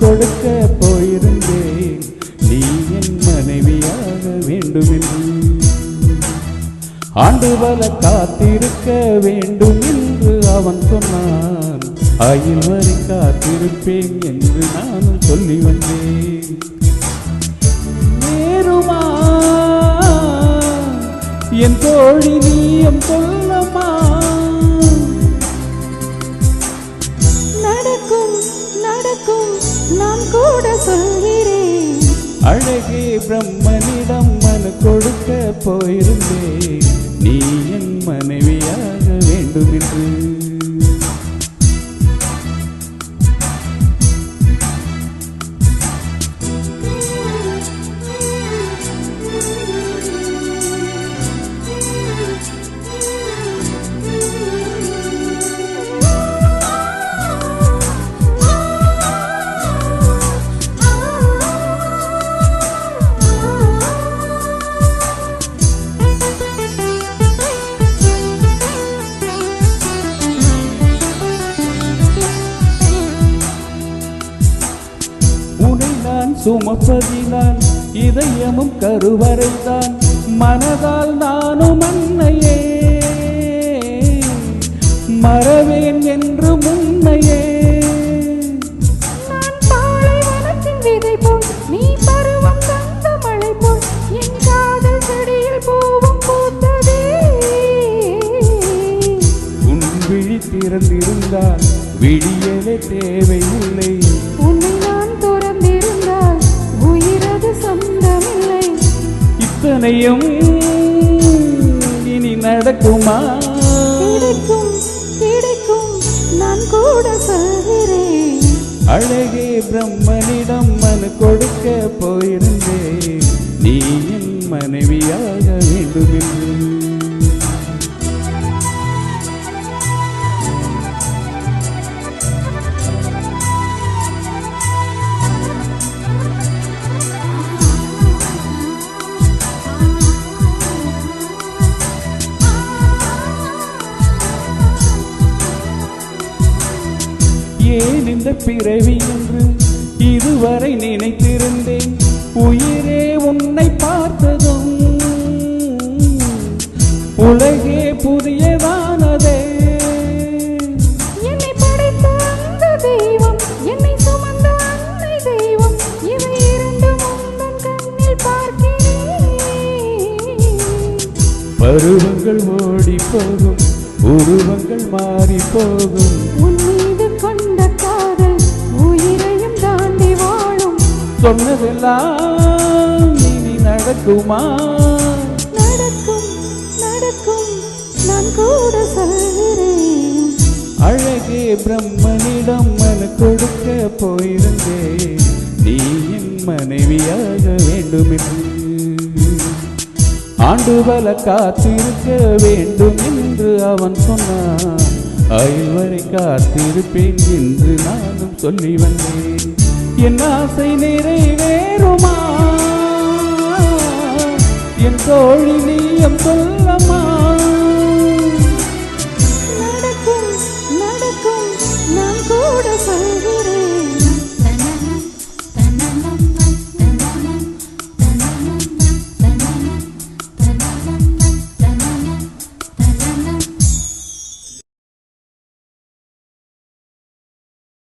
கொடுக்க போயிருந்தேன். நீ என் மனைவியாக வேண்டுமென்று. ஆண்டு பல காத்திருக்க வேண்டும் என்று அவன் சொன்னான். ஆயில் வரை காத்திருப்பேன் என்று நான் சொல்லி வந்தேன். நேருமா என் தோழி நீயம் சொல் அழகே பிரம்மனிடம் மனு கொடுக்க போயிருந்தேன். நீ என் மனைவியாக வேண்டுமென்று சுமப்பதினால் இதயமும் கருவறைதான். மனதால் நானும் அன்னையே. மறவேன் என்று முன்னையே நான் பாலைவனத்தின் விதை இத்தனையும் இனி நடக்குமா? கிடைக்கும் கிடைக்கும் நான் கூட சொல்கிறேன். அழகே பிரம்மனிடம் மனு கொடுக்க போயிருந்தேன். நீ என் மனைவியாக வேண்டும் என்று ஏன் இந்த பிறவி என்று இதுவரை நினைத்திருந்தேன்? உயிரே உன்னை பார்த்ததும் உலகே புதியதானதே. பருவங்கள் ஓடி போகும் உருவங்கள் மாறி போகும் உன் சொன்னதெல்லாம் இனி நடக்குமா? நடக்கும் நடக்கும். நான் கூட சொல்கிறேன். அழகே பிரம்மனிடம் மனு கொடுக்க போயிருந்தேன். நீ என் மனைவியாக வேண்டும் என்று ஆண்டு பல காத்திருக்க வேண்டும் என்று அவன் சொன்னான். ஆயுள் வரை காத்திருப்பேன் என்று நானும் சொல்லி வந்தேன். என் ஆசை நிறைவேறுமா? என் தோழி நீயம் சொல்லமா? நடக்கும் நடக்கும் நான் கூட சொல்ல